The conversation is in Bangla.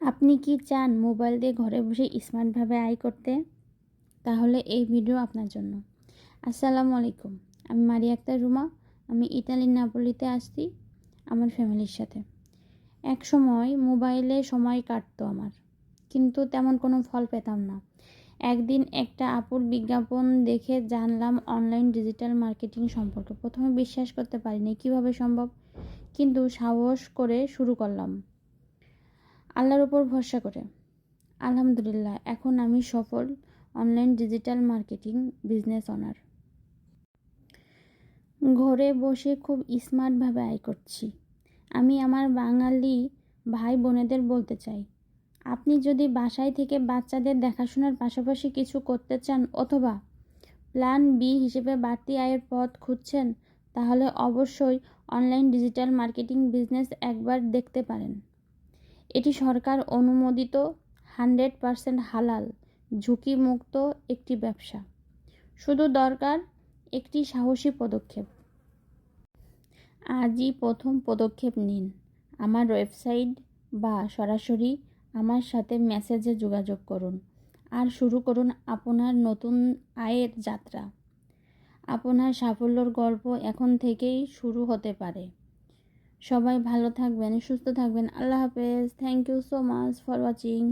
আপনি কি চান মোবাইল দিয়ে ঘরে বসে স্মার্টভাবে আয় করতে? তাহলে এই ভিডিও আপনার জন্য। আসসালামু আলাইকুম, আমি মারিয়া আক্তার রুমা, আমি ইতালির নাপোলিতে আসছি আমার ফ্যামিলির সাথে। এক সময় মোবাইলে সময় কাটতো আমার, কিন্তু তেমন কোনো ফল পেতাম না। একদিন একটা আপুর বিজ্ঞাপন দেখে জানলাম অনলাইন ডিজিটাল মার্কেটিং সম্পর্কে। প্রথমে বিশ্বাস করতে পারিনি কীভাবে সম্ভব, কিন্তু সাহস করে শুরু করলাম। আল্লাহর উপর ভরসা করে। আলহামদুলিল্লাহ, এখন আমি সফল online digital marketing business owner. ঘরে বসে খুব স্মার্টভাবে আয় করছি। আমি আমার বাঙালি ভাই বোনেদের বলতে চাই, আপনি যদি বাসায় থেকে বাচ্চাদের দেখাশোনার পাশাপাশি কিছু করতে চান অথবা প্ল্যান বি হিসেবে বাড়তি আয়ের পথ খুঁজছেন, তাহলে অবশ্যই অনলাইন ডিজিটাল মার্কেটিং বিজনেস একবার দেখতে পারেন। এটি সরকার অনুমোদিত হান্ড্রেড পারসেন্ট হালাল, ঝুঁকিমুক্ত একটি ব্যবসা। শুধু দরকার একটি সাহসী পদক্ষেপ। আজই প্রথম পদক্ষেপ নিন। আমার ওয়েবসাইট বা সরাসরি আমার সাথে মেসেজে যোগাযোগ করুন। আর শুরু করুন আপনার নতুন আয়ের যাত্রা। আপনার সাফল্যর গল্প এখন থেকেই শুরু হতে পারে। সবাই ভালো থাকবেন সুস্থ থাকবেন। আল্লাহ হাফেজ। Thank you so much for watching